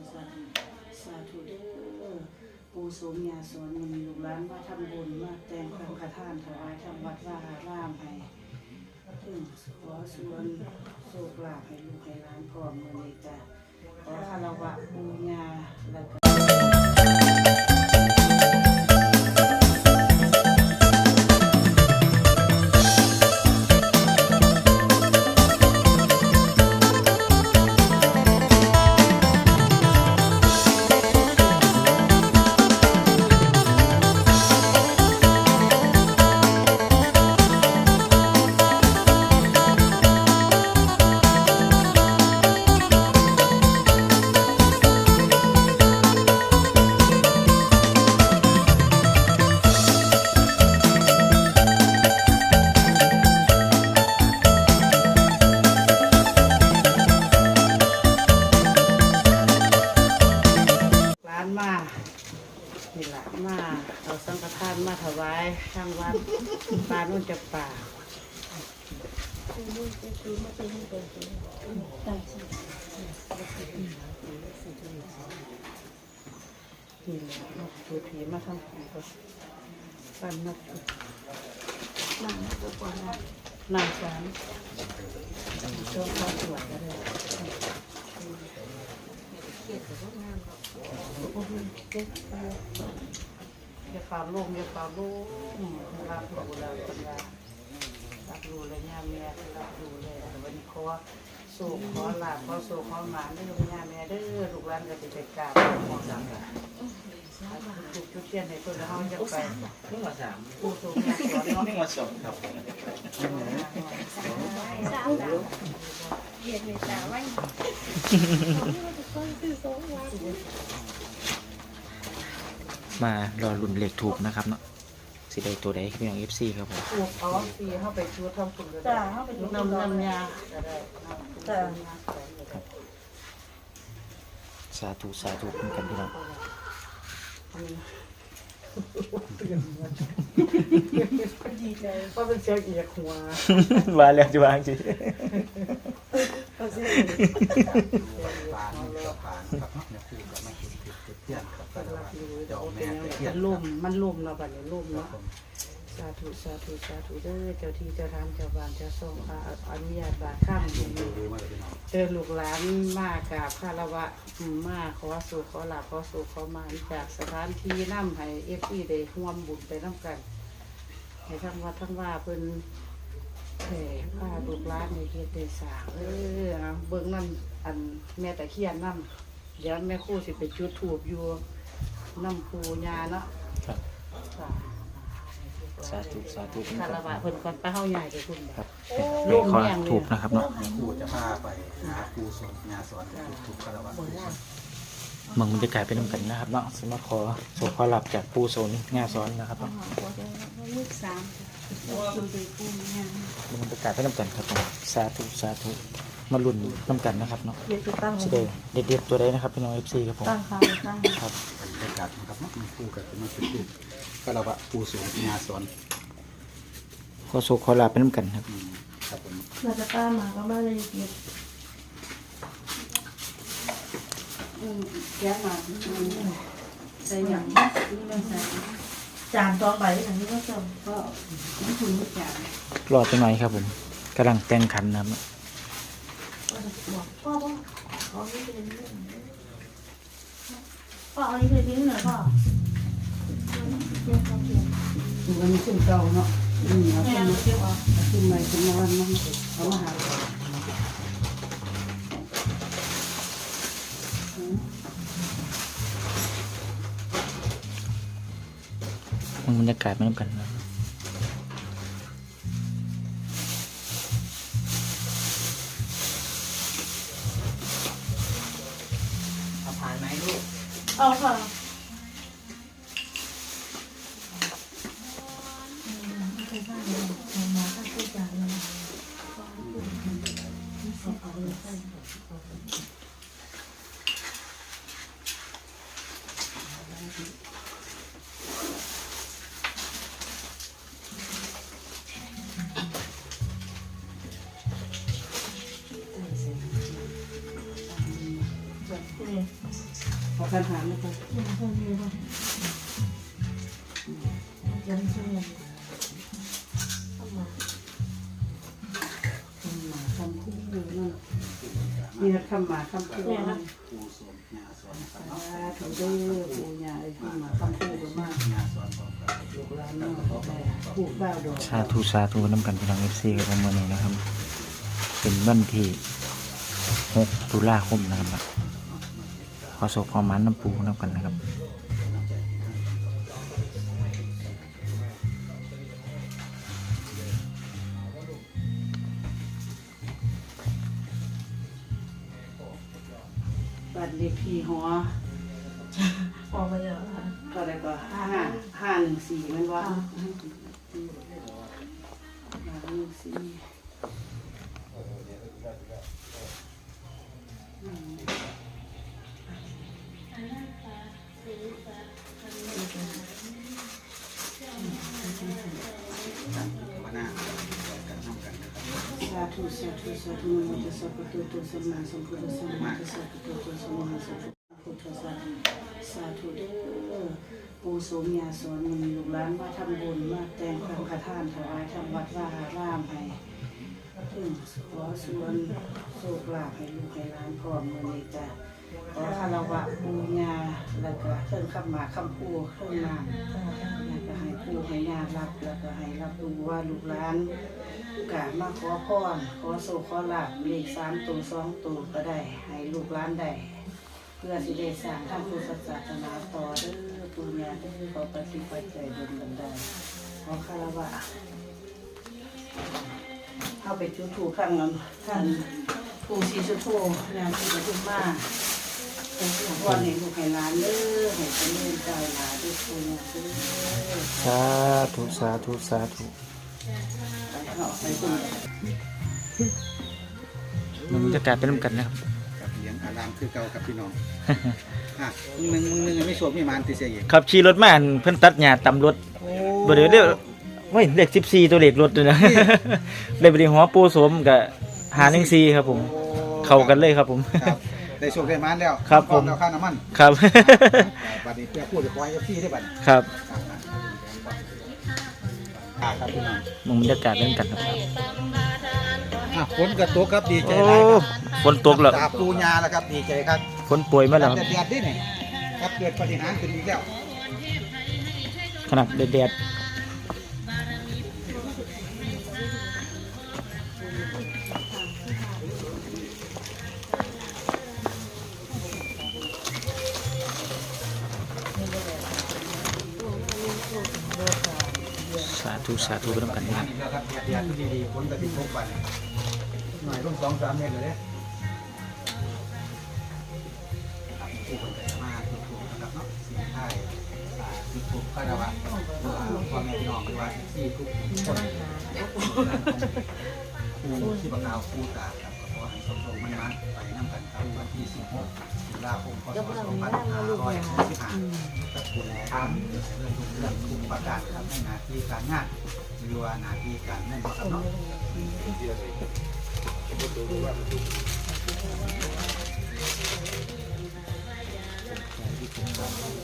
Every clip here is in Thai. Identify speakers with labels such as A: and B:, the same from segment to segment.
A: ธุสาธุสาธุเด้อปูสมยาสอนมีลูกหลานมาทำบุญมาแต่งคำคาทานถวายทำวัดว่าร่ามให้ขอส่วนโชคลาภให้ลูกให้หลานพร้อมมือนี้จ้ะขอคารวะปูญาแล้วก็ ปันนักนั่งนักจุดก่อนนะนั่งสารช่วงข้าวสวยก็ได้อย่าฝ่าลงอย่าฝ่าลงรับรู้แล้วคนละรับรู้แล้วย่าแม่รับรู้แล้ววันนี้ขอสูขขอลาบขอสูขขอหมานเด้อย่าแม่เด้อลูกหลานก็สิไปกราบขอสาม ถูกจุดเทียนในตัวเฮาจะไป
B: นี่มาสาม
A: ผู้สูงอายุเนาะ
B: นี่มาสองครับ
C: เรียนในสาวไว้
D: มารอลุ่นเลขถูกนะครับเนาะสิได้ตัวใดพี่น้องเอฟซีครับผม
A: ถูกเอาปีเฮาไปชูทำคุณก็
C: จ้า
A: ได้
C: เขาเป็น
A: น้ำน้ำยาก็ได้
C: จ้า
D: สาธุสาธุเหมือนกันพี่น้อง
C: ดีใจ
A: ก็เป็นเสียงเอียกหัว
D: มาแล้วจะวางจี
C: ก็สิ
B: ปานกับปานครับเนี่ยคู่กับมาเห็นติดเทียนครับก็ว่าเจ้าแม่
A: เป็น
B: ตะเคีย
A: มันนลุ่มมันลุ่มเนาะบัดนี้ลุ่มเนาะ สาธุสาธุสาธุเด้อเจ้าที่เจ้าทางเจ้าบ้านเจ้าทรงพระอนุญาตบาข้ามอยู่
B: ดูมาเลยพี่น้อง
A: เจอลูกหลานมากกราบคารวะอืมมาขอสู่ขอหลับขอสู่ขอมาจากสถานที่น้ำให้เอฟซีได้ร่วมบุญไปน้ำกันให้ทั้งวัดทั้งว่าเพิ่นแผ่ผ้าลูกหลานในเฮ็ดได้สร้างเออเอาเบิ่งน้ำอันแม่ตะเคียนน้ำเดี๋ยวแม่ครู่สิไปจุดถูบอยู่น้ำปูญาเนาะ
D: ครับ
A: ค่ะ
D: สาธุสาธุเหมือน
A: คา
D: กัน
A: รวะเพิ่นก่อนไปเฮาใหญ่ไปคุณ
D: ครับเลขขอถูกนะครับเนาะ
B: คู่จะพาไปหาครูสอนงานสอนถูกคารวะ
D: เมืองมันจะกลายเป็นน้ำกันนะครับเนาะสมาขอโสขอหลับจากปูโซนงาซ้อนนะครับเนาะ
C: ลูกสามคุณไปปูงาน
D: เมืองมันจะกลายเป็นน้ำกันครับผมสาธุสาธุ มาลุ่นน้ำกันนะครับเนาะ
C: เรียนจะตั้ง
D: สิได้เด็ดๆตัวใดนะครับพี่น้องเอฟซีครับผม
C: ตั้งค่ะตั้ง
D: ครับ
B: บรรยากาศนะครับมีคู่กับมาเป็นคู่คารวะครูสอนงานสอน
D: ขอโสขอหลับเป็นน้ำกันครับ
B: ครับผม
C: เราจะตั้งมาก็ไม่ได้เรียน
A: อืมแก้มาอืมใส่หยังนี่มันใส่
C: จานสองใบอันนี้ก็จบ
A: ก็ไม่ถึงไม่จาน
D: รอจังหน่อยครับผมกำลังแต่งขันนะครับ
C: ก็จะบอกพ่อพ่อ ขอนี่เป็นเรื่องพ่อเอานี้ไปทิ้งหน่อยพ่อเรียนเขาเรียน
A: มันมีขึ้นเก่าเนาะอืมเอา
C: แม่
A: ขึ้น
C: เอาเที่ยวเอา
A: เอาขึ้นใหม่ขึ้นมาวันมันเอามาหาอืม
D: เมืองบรรยากาศเป็นน้ำกันนะครับ
A: ขอการหารนะครับ
C: ยังเพิ่มอยู่ป่ะยังเข้ามา
A: คำหมาคำคู่นั่นนี่นะคำหมาคำคู่นั่น
B: ครูสวมงาสอาเนาะ
A: ธุเด้อปู่ย่าไอ้คำหมาคำคู่มาก
B: งาสอนของเรา
A: ลูกหลานเนาะได้ปลูกบ้าวดอก
D: สาธุสาธุน้ำกันพี่น้องเอฟซีกับผมวันนี้นะครับ เป็นวันที่6ตุลาคมนะครับ ขอโศกความมันน้ำปูน้ำกันนะครับ
A: บัตรเลขที่หอ
C: ออกมาเยอะค่ะ
A: ก็ได้ก็ห้าห้าหนึ่งสี่มันว่าห้า สัมมาสัมพุทธสสะนะโมตัสสะภะคะวสัมมาสัมพุทธสสะสาธุเด้อปูโสมยาสอนมีลูกหลานมาทำบุญมาแต่งความคาท่านถวายทำวัดว่าอารามให้ถึงขอส่วนโชคลาภให้ลูกให้หลานพร้อมมื้อนี้จ้ะขอคารวะปู่ย่าแล้วก็เทิงคำหมาคำพูเทิงนามแล้วก็ให้ปูให้ย่ารับแล้วก็ให้รับรู้ว่าลูกหลาน กะมาขอพรขอโศกขอลาบเลขสามตัวสองตัวก็ได้ ให้ลูกหลานได้เพื่อสิได้สร้างทำพุทธศาสนาต่อเด้อปุญญาเด้อขอปฏิบัติใจดลกันไดขอคารวะเข้าไปจุดถูกข้างนั้นท่านผู้ชีสุโธนามที่ประทุมมาเป็นผู้พ่อในลูกให้หลานเด้อให้เป็นเรื่องใจหลานด้วยปุญญาเด้อ
D: สาธุสาธุสาธุ
A: ไปเนาะไปปุญญา
D: มันจะกลายเป็นน้ำกันนะครับ
B: กับเลี้ยงอารามคือเก่ากับพี่น้องอะมึงหนึ่งมึงหนึ่งไม่สวมไม่มานติเสียเอง
D: ขับขี่รถมาอันเพิ่นตัดหญ้าตำรถบ่เดี๋ยวเดี๋ยวเฮ้ยเลข14ตัวเลขรถด้วยนะเลขบริหอปูสมกับ514ครับผม เข้ากันเลยครับผม
B: ครับได้โชคได้มานแล้ว
D: ครับผม
B: แล้วค่าน้ำมัน
D: ครับ
B: บัดนี้เพื่อพูดกับควายเอฟซีได้บัดนี้
D: ครับ
B: อ่าครับพี่น้อง
D: มันบรรยากาศเป็นกันครับ
B: อะฝนกระตกครับดีใจ
D: โอ้
B: หลายครับ
D: ฝนตกแล้ว
B: ตาปูญาแล้วครับดีใจครับ
D: ฝนป่วยมาแล้วครับ
B: แดดๆด้วยนี่ครับเกิดปฏิหารย์ขึ้นอีกแล้ว
D: ขนาดแดดๆ ธุสาธุไปน้ำกันนะครับ
B: นี่แล้วครับแดดๆดีๆฝนกระติกตกบัดนี้หน่อยร่มสองสามเมตรเลยเด้ผู้คนแต่มาถูกนะครับเนาะสิ่งใช่ถูกถูกก็ระวังพ่อแม่พี่น้องหรือว่าที่ทุกคนครูที่ประกาครูตา ให้สมทรงมันมันไปน้ำกันครับวันที่ 16ตุลาคมพศ2565กับคุณทำเรื่องทุกเรื่องทุกประการครับในหน้าที่การงานหรือว่าหน้าที่การเงินครับเนาะ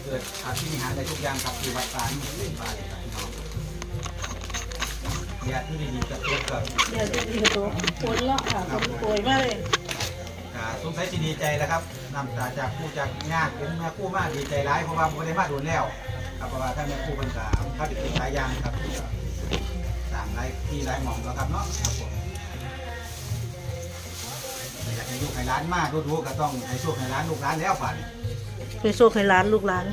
B: เกิดอาชีพหาได้ทุกอย่างครับที่วัดตานี่เป็นบาท ครับพี่น้องญาติที่ดีๆจะเกิดกับ
C: เดี๋ยวจะดีกับตัวปวดเลาะค่ะคนป่วยมากเลย
B: อ่าสงสัยสิดีใจแล้วครับนำตาจากผู้จากงานเป็นแม่คู่มากดีใจร้ายเพราะว่าผมได้มาโดนแล้วครับเพราะว่าท่านแม่คู่เป็นกาเข้าติดติดหลายอย่างครับสามหลายที่หลายหม่อมแล้วครับเนาะครับผมอยากให้ลูกให้ร้านมากรู้ๆก็ต้องให้โชคให้ร้านลูกร้านแล้วฝัน
C: ไปโชคให้ร้านลูกร้าน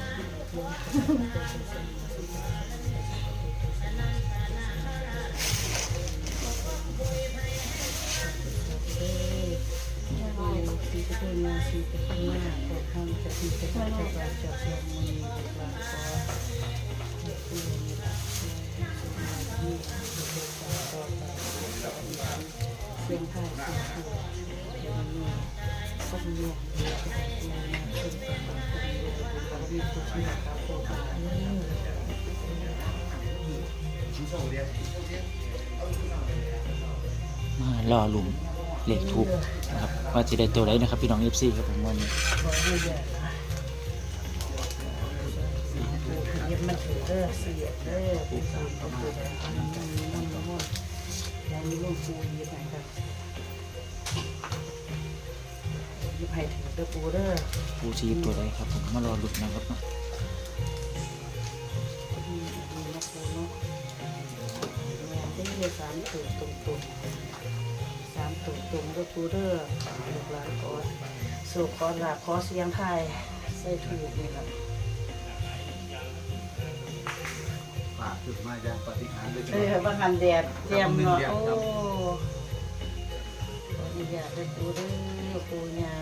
A: สีกระตุ้นมาสีกระตุ้นมาขอทำจะสีกระตุ้นจะบาจะเสียมือจะบาขอให้คุณมีรักมีเสียงไทยเสียงไทยเดี๋ยวนี้ก็มีเดี๋ยจะได้มาขึ้นกับคนดูกับวิธีที่นะครับมา
D: ล่อหลุมเหล็กทูบนะครับ ว่าจะได้ตัวไหนนะครับพี่น้องเอฟซีครับผมวันนี้
A: ย่นะเย็บมันถือเด้อเสียเด้อปูสามเอาปูแดงอันนี้มันมันมันแล้วมีลูกปูย็บไหนครับย็บให้ถือเด้อปูเด้อ
D: ปูชีตัวไหนครับผมมารอหลุ้นะครับเนาะ
A: อืมดีนะปูเนาะแม่ได้เลยสามตัวตรงตรงๆามตัวตรงเด้อปูเด้อลูกหลานก่อนสู่ขอลาขอเสียงไทยใส่ถูกนี่แหละ
B: ฝากขึ้นมาอย่างปฏิหารย์เลย
A: เออว่างันแดดเตรียมเนาะโอ้ขออนุญาตได้ปูเด้อปูญา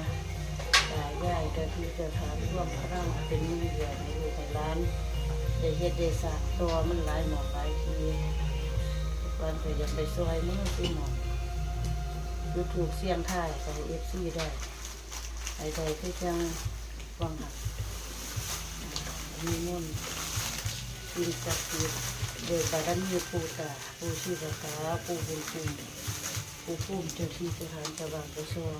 A: ตายายเจ้าที่เจ้าทางร่วมพลังเป็นมือเดียวในลูกในร้านได้เฮ็ดได้สร้างตัวมันหลายหมองหลายทีก่อนก็อยากไปซอยมือสิหมอง ดูถูกเสียงท่ายใส่เอฟซีได้ไอ้ใดที่จังวังหักมีมุ่นต์สิ่งศักดิ์สิทธิ์โดยบารมีปูตาปูชีพตาปูบุญคุ้มปู่พุ่มเจ้าที่สถานสว่างประชวง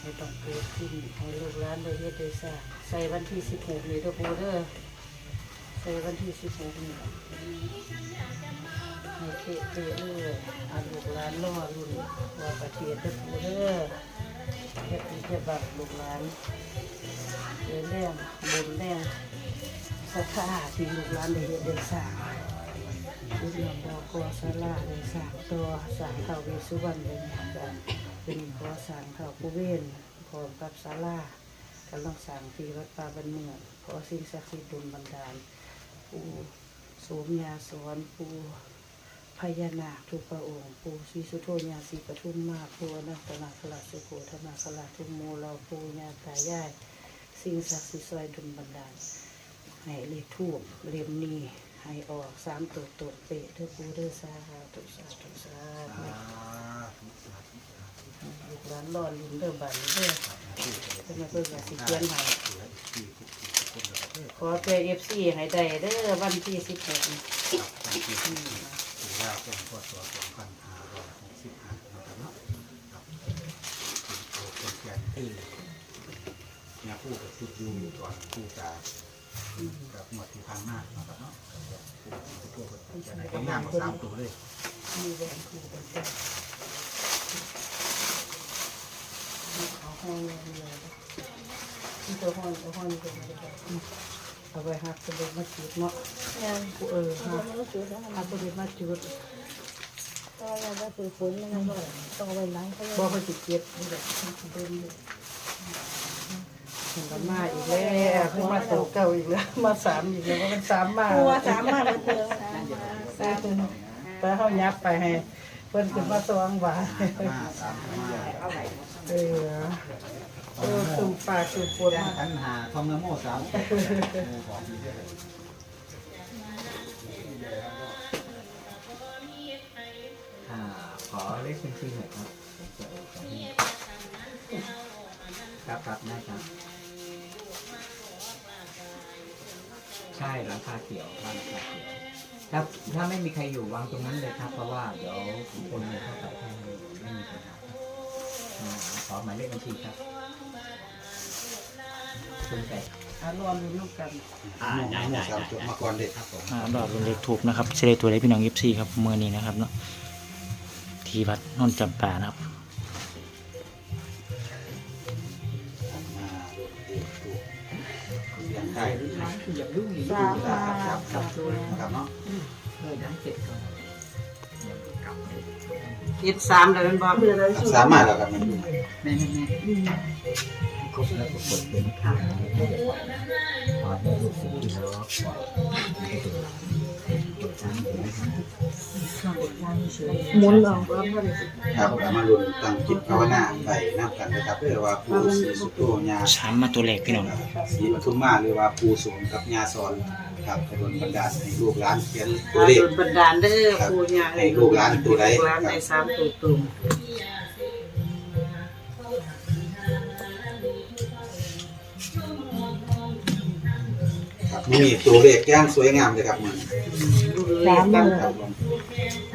A: ให้ต้องเกิดขึ้นให้ลูกหลานได้เฮ็ดได้สร้างใส่วันที่สิบหกนี่เด้อปูเด้อใส่วันที่สิบหกนี่ ให้เตะเตะเลยเอาลูกหลานรอรุ่นว่าประเทศเด้อปู่เด้อเฮ็ดดีเฮ็ดบักลูกหลานเดินแรงบุญแรงศรัทธาที่ลูกหลานได้เฮ็ดได้สร้างลูกหลานบอกขอศาลาได้สร้างตัวสร้างเท่าวสสุวรรณเลยจะเป็นขอสร้างเท่าผู้เวนพร้อมกับศาลากำลังสร้างที่วัดป่าบันเมืองขอสิ่งศักดิ์สิทธิ์ดลบันดาลปู่โสมยาสอนปู่ พญานาคทุกพระองค์ ปู่ศรีสุโธญาสีปทุมมาปู่อนันตนาคราสุโขธนาคราชทุมโมเราปูญาตายายสิ่งศักดิ์สิทธิ์ซอยดุลบันดาลให้เลขทูบเล่มนี้ให้ออกสามตัวตัวเปะเด้อปูเด้อสาธุสาธุสาธุลูกหลานรอดลุ้นเด้อบันเด้อเพิ่นมาเพิ่นก็สิเขียนให้ขอเจอ FC ให้ได้เด้อวันที่16นี้
B: ถือว่าเป็นพศ2565นะครับเนาะครับเป็นแกนที่เนี่ยผู้กับชุดยูก่อนผู้จะกับหมดที่พันมากนะครับเนาะผู้ผู้จะได้ง่ายมาสามตัวเลย
A: มีแหวนคู่กันจ้ะมีขาห้องเลยเลยมีตัวห้องตัวห้องนี่ตัวมาได้ เอาไว้หักสะดุดมาจุดเนาะ
C: งาน
A: กูเออ
C: เขา
A: หัก
C: ไม่รู้จุดแล้ว
A: หักสะดุดมาจุด
C: ก็ยังว่าคือฝนยังไงก็ต้องไปล้างเขา
A: บอกว่าสิเก็บนี่แหละเดินเลยเห็นกันมาอีกแล้วเพิ่งมาตัวเก่าอีกแล้ว มาสามอีกแล้วว่ามันสามมา
C: ตัวสามารถมันเดียว
A: แต่เขายับไปให้เพิ่นขึ้นมาสว่างหวาน
B: มาสามมา
A: เออ เออสูบปากสูบปวด
B: แจ้ง
A: มา
B: ขันหาทองนโมสามบอ่า
E: ขอเลขบัญชีหน่อยครับครับครับได้ครับ ใช่หลังคาเขียวบ้านหลังคาเขียวถ้าถ้าไม่มีใครอยู่วางตรงนั้นเลยครับ เพราะว่าเดี๋ยวคนจะเข้าไปให้ไม่มีปัญหาครับอ่า ขอหมายเลขบัญชีครับคุณไก่
A: อารวมอยู่ร่วมกัน
E: อ่าได้ได้
B: สามจบมาก่อนเด็ก
E: ครับผม
D: อ่ารอบเลขถูกนะครับเฉลยตัวไหนพี่น้องเอฟซีครับเมื่อนี้นะครับเนาะที่วัดนนท์จำปานะครับ
B: มาเด็กถูกเสียงไทย
E: อย่ายุ่งอีก
A: สามมา
B: ครับครับครับเนาะ
E: เออได้เสร็จก่อน กลับ
A: คิดสามเดือนบอก
B: สามารถแล้วครับมัน
E: แม่แม่แม่ครบแล้วก็กดเป็นข้าวขอได้ลูกศิษย์แล้ว
C: หมุนเอา
B: ครับก็มาลุ้นตั้งจิตภาวนาไปนับกันนะครับเพื่อว่าปู่ศรีสุโธญา
D: สามมาตัวเลขพี่น้อง
B: ศรีปทุมมาหรือว่าปู่สมกับญาสอน ครับจะโดนบันดาลให้ลูกหลานเขียนตัวเลข
A: โดนบันดาลเด้อปู่ย่า
B: ให้ลูกหลานตัวใด
A: ลูกหลานได้สามตัวตุ่ม
B: ครับมีตัวเลขย่างสวยงามเลยครับมัน
A: ดูเลขกัน
B: ครับผม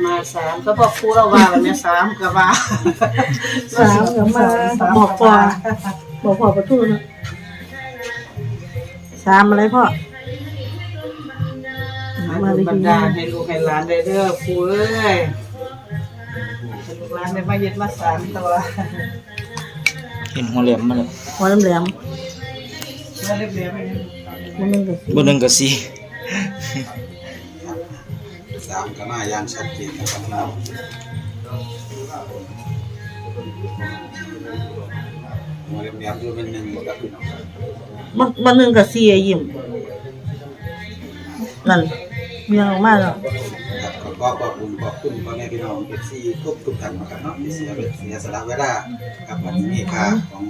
A: มาสามก็บอกครูเราว่าวันนี้สามก็ว่า
C: สามก็มาบอกพ่อบอกพ่อประตูนะสามอะไรพ่อ
A: มาบรรดาให้ลูกให้หลานได้เด้อครูเอ้ยลูกหลานได้มาเย็ดมาสามตัว
D: เห็นหัวแหลมมาแล้ว
C: หัวแหลม
A: มาเรียบเรียบ
C: ๆมันนึงก็
D: บ่หนึงก็สิ
B: สามก็มาอย่างชัดเจนนะครับพี่น้องหัวเรียบๆดูเป็นหนึ่งครับพี่น้อง
C: มันมันนึงก็สี่ยิ้มนั่น เมียออกมาแล้ว
B: ครับขอขอบคุณขอบคุณพ่อแม่พี่น้องเอฟซีทุกทุกท่านนะครับเนาะที่เสียเสียสละเวลาครับวันนี้มีค่าของ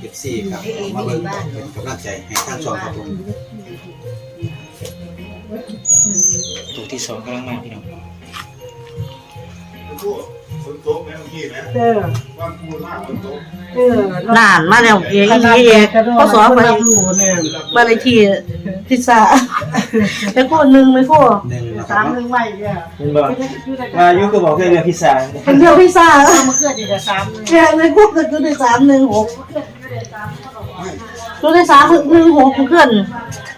B: เอฟซีครับเอามาเบิ่งเป็นกำลังใจให้ทางช่องครับผม
D: ตัวที่สองกำลังมาพี่น้อง
A: เด้อเออนา
C: นมาแล้วเองอีเอกพศไป
A: รู้เนี่ย
C: บ้านเลขที่พิซซ่าไปโคตรหนึ่งไปโคตร
B: หนึ่งนะค
A: สา
B: รับ
A: มหนึ่งไว้เนี่ย
D: เห็นบ่มาอยู่ก็บอกเรื่องพิซซ่า
C: เป็นเดียวพิซซ่า
A: เอามาเกิดอีกสามหนึ่ง
C: แกไปโคตรก็ได้สามหนึ่งหกตัวได้สามหนึ่งหกเพื่อน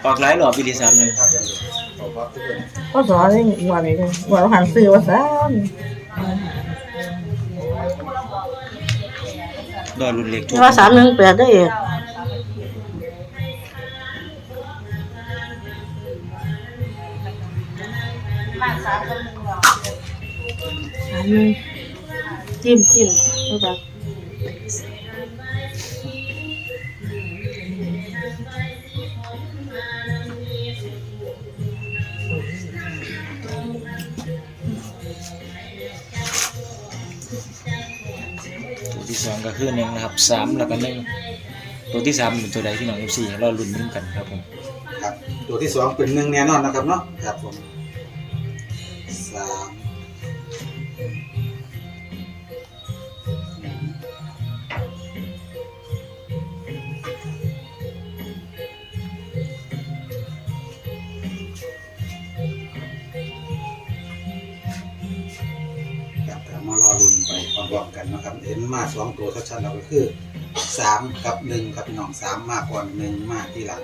D: ออกหลายรอบปีที่3นึง
C: ก็สอนให้หัวไหนเลยหัวหันซื้อว่าสาม
D: รอรุ่นเล็กถูก
C: ว่าสามหนึ่งแปดได้เอกสามหนึ่งจิ้มจิ้มเข้าไป
D: สองก็คือหนึ่งนะครับสามแล้วก็หนึ่งตัวที่สามเป็นตัวใดที่น้อง FC รอลุ้นกันครับผม
B: ครับ ตัวที่สองเป็นหนึ่งแน่นอนนะครับเนาะครับผม นะครับเห็นมาสองตัวชัดๆเราก็คือสามกับหนึ่งครับพี่น้องสามมากก่อนหนึ่งมากที่หลัง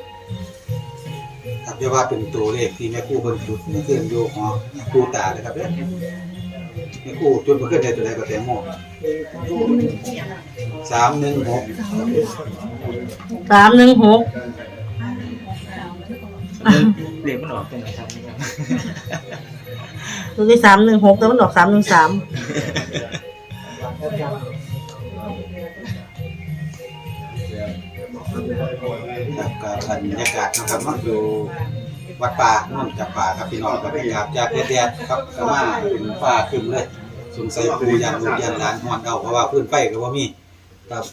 B: ครับจะว่าเป็นตัวเลขที่แม่ครู่เพิ่นจุดเมื่อคืนอยู่หอครู่ตาเลยครับเด้อแม่ครู่จุดเมื่อคืนได้ตัวใดก็แตงโมสามหนึ่งหก
C: สามหนึ่งหก
D: เรียกมันออกเป็นไหนครับ
C: ตัวที่สามหนึ่งหกแต่มันดอกสามหนึ่งสาม
B: ครับก็บรรยากาศนะครับเนาะอยู่วัดป่าน่นจับป่าครับพี่น้องครับกราบจากแดดๆครับก็มาเป็นฟ้าครึมเลยสงสัยปูยันลูยันหลานฮอดเอาเพราะว่าพื้นไฟก็บ่ามีครับ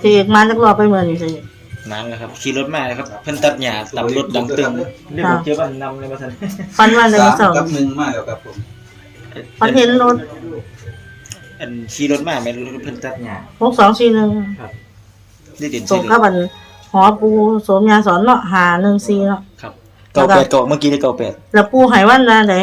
C: เจ๊กมาจักรอบไปเมือนนี่สิ
D: นานแล้วครับขี่รถมาเลยครับ เพิ่นตัดหญ้าตำรถดังตึงเรียกว่าเกี่ยวกับนำเลยว่าซั่น
C: ฟันวันเลย
B: สาม
C: สอง
B: กับหนึ่งมาแล้วครับผม
C: ฟันเห็นรถ
D: อันขี่รถมาแม่นเพิ่นตัดหญ้า
C: หกสองสี่หนึ่ง
D: ได้เด่น
C: ส่
D: ใช่
C: ง
D: เล
C: เข้ายบันหอปูโสมยาสอนเนาะหาหนึ่งสี่เนาะ
D: ครับเก้าแปดเก้าเมื่อกี้ได้เก้าแปด
C: แล้วปูไห้วันนะไหน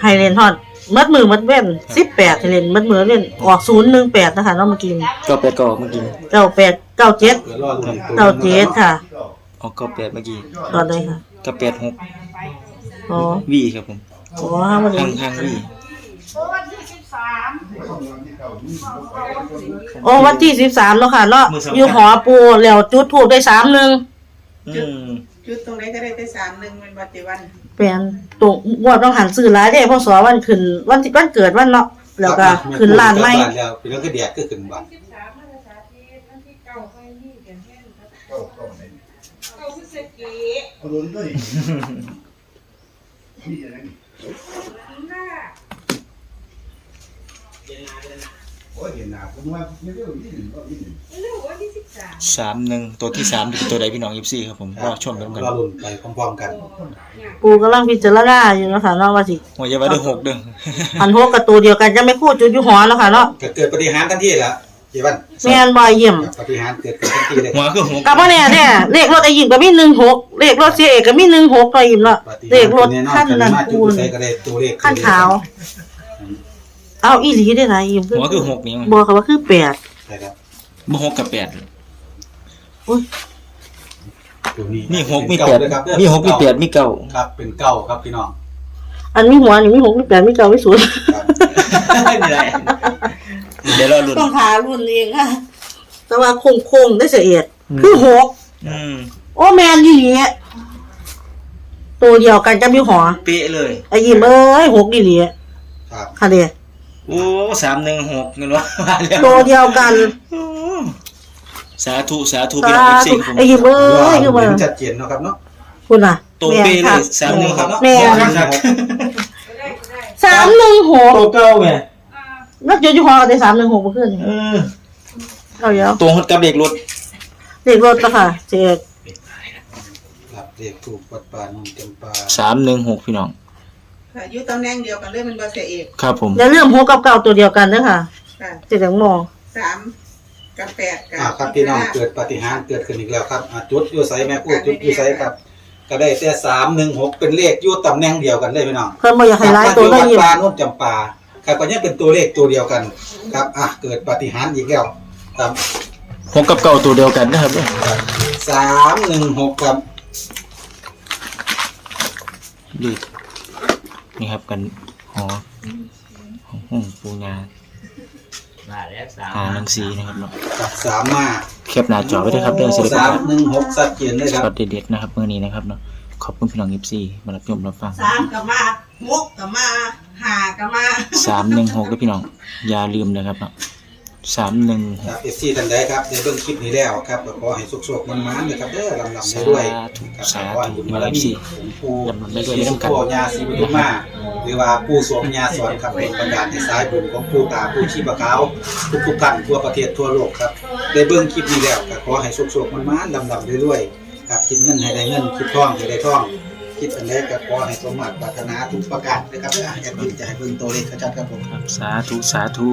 C: ไห้เลนทอดมัดมือมัดเว้นสิบแปดเลนมัดมือเล่นออกศูนย์หนึ่งแปดนะคะเนาะเมื่อกี้
D: เก้าแปดเก้าเมื่อกี้
C: เก้าแปดเก้าเจ็ด
B: เดี๋ยวรอลุ้นตัว
C: เก้าเจ็ดค่ะ
D: ออกเก้าแปดเมื่อกี้
C: ตอนไหนค่ะ
D: เก้าแปดหก
C: อ๋อ
D: วีครับผม
C: อ๋อห้าวัน
D: ทาง
C: นี้
D: ทางวี
C: โอ้วันที่สิบสามเนาะค่ะเนาะอยู่หอปูแล้วจุดถูกได้สามหนึ่ง
D: อืม
F: จุดตรงไหนก็ได้แต่สามหนึ่งเป็นวัติวัน
C: แปลนตรงงวดต้องหันซื้อหลายได้เพราะสอวันขึ้นวันที่วันเกิดวันเนาะแล้วก็ขึ้นล้านไม่
B: แล้วเป็นเรื่องก็แดดก็ขึ้นบ้าน
D: สามหนึ่งตัวที่สามเป็นตัวใดพี่น้องยิบซี่ครับผมรอชมกันกัน
B: รอลุ้นไปพร้อมๆกัน
C: ปูกำลังพิจารณาอยู่เนาะค่ะเนาะว่าสิ
D: หัวจะว่าเดือหกเด้อ
C: หันหกกับตัวเดียวกันจะไม่คู่จุดอยู่หอเนาะค่ะเนาะ
B: ก็เกิดปฏิหารย์ทันทีแล้วเจวัน
C: แม่นบ่เยี่ยม
B: ปฏิหารย์เกิดขึ้นทันทีเลย
D: หัวคือหัว
C: กับว่าเนี่ยเนี่ยเลขรถไอ้ยิมก็มีหนึ่งหกเลขรถเสียเอกก็มีหนึ่งหกไอ้ยิมเนาะ
B: ปฏิ
C: เล
B: หาร
C: ข
B: ย์
C: รถ
B: แน่นอน
C: ขั้น
B: กัน
C: นั้น
B: มาจุ
C: คู
B: ด
C: ณ
B: ใส่ก็ได้ตัวเลข
C: ขั้นขาว เอาอีหลีได้ไรยิม
D: หัวคือหกนี่มั้ง
C: บอกเขาว่าคือแปด
B: ใช่ครับ
D: บ่หกกับแปด
C: อุ้ย
B: ตัวนี้
D: มีหกมี
B: เก้า
D: แปด
B: ด้วยครับ
D: มีหกมีแปดมีเก้า
B: ครับ เป็นเก้าครับพี่น้อง
C: อันมีหัวนี่มีหกมีแปดมีเก้ามีศูนย์
B: ครับ
D: นี่แหละเดี๋ยวรอลุ้น
C: ต้องหารุ่นเองค่ะ แต่ว่าคงคงๆได้เสียเอียดคือหก
D: อืม
C: โอ้แมนยี่หลีตัวเดียวกันจะมีหัว
D: เป๊ะเลย
C: ไอ้ยิมเอ้ยหกยี่หลี
B: ครับ
C: ค่ะเดีย
D: โอ้สามหนึ่งหกเงินวะมาแล้ว
C: ตัวเดียวกัน
D: โอ้สาธุสาธุพี่
C: สา
D: น้องเอฟซี
C: ธุไอ้ยิมเอ้ยคือ
B: มั
C: มัน
B: นชัดเจนเนาะครับเนาะ
C: คุณอะ
D: ตรงเป๊ะเลยสามหนึ่งหก
C: แม่
B: ครั
C: ค่ะ
B: บ
C: สามหนึ่งหก
D: ตัวเก้าไง
C: นักเจออยู่หอกันได้สามหนึ่งหกเมื่อคืน
D: เออ
C: เอาเยอะ
D: ตรงกับเด็กรถ
C: เด็กรถปะค่ะเจ๊
B: ครับเด็กถูกปัดปานนจำปา
D: สามหนึ่งหกพี่น้อง
F: ค่ะอยู่ตำแหน่งเดียวกันเลยมันบ่เสียเอก
D: ครับผม
C: อย่าลืมหกกับเก้าตัวเดียวกันนะค่ะ
F: ค่ะ
C: เจ๊แตงโม
F: สามกับแปดกับ
B: อ่าครับพี่น้องเกิดปาฏิหารย์เกิดขึ้นอีกแล้วครับอ่าจุดอยู่ไสแม่พูดจุดอยู่ไสครับ ก็ได้แต่สามหนึ่งหกเป็นเลขอยู่ตำแหน่งเดียวกันเลยพี่น้อง
C: เพิ่นบ่อยากให้ร้ายตัว
B: ค
C: ได้
B: รับ
C: ยิน
B: ปลาโนุ่นจำปาครับก็ยังเป็นตัวเลขตัวเดียวกัน ครับ อะ เกิดปาฏิหารย์อีกแล้ว ครับ
D: หกกับเก้าตัวเดียวกันนะครับเนี่ย
B: สามหนึ่งหกครับ
D: ดี นี่ครับกันหอของห้องปูงา
E: มาแล้วสาม
D: หาหนังสีนะครับเนาะ
B: กับสามมา
D: แคปหน้าจอไว้ด้วยครับเรื่องศิลปะ
B: สามหนึ่งหกสัดเจนเลยครับ
D: ช็อตเด็ดๆนะครับเมื่อนี้นะครับเนาะขอบคุณพี่น้องเอฟซีมารับชมรับฟัง
C: สามกับมาหกกับมาห้ากับมา
D: สามหนึ่งหกด้วยพี่น้องอย่าลืมนะครับเนาะ สามหนึ่งห
B: ครั
D: ก
B: บเอฟซีท่านใดครับในเบื้องคลิปนี้แล้วครับก็ขอให้สุขๆมันๆนะครับเด้อลำลำไปด้วย
D: สาธุ
B: ครับ
D: สาธุ
B: ขอให้บุญบารมีของปู่
D: ลำลำไปด้วย
B: ศรี
D: ร่
B: สุ
D: วมกัน
B: โขญาศรีปทุมมาหรือว่าปู่สวมญาสอนครับเป็นบรรดาลในสายบุญของปู่ตาปู่ชีพะขาวทุกๆท่านทั่วประเทศทั่วโลกครับในเบื้องคลิปนี้แล้วก็ขอให้สุขๆมันๆลำลำเรื่อยๆครับคิดเงินให้ได้เงินคิดทองให้ได้ทอง คิดอันใดก็ขอให้สมหวังปรารถนาทุกประการนะครับเด้ออยากบินจะให้เบิ่งตัวเลขชัดๆครับผม
D: ครับสาธุ สาธุ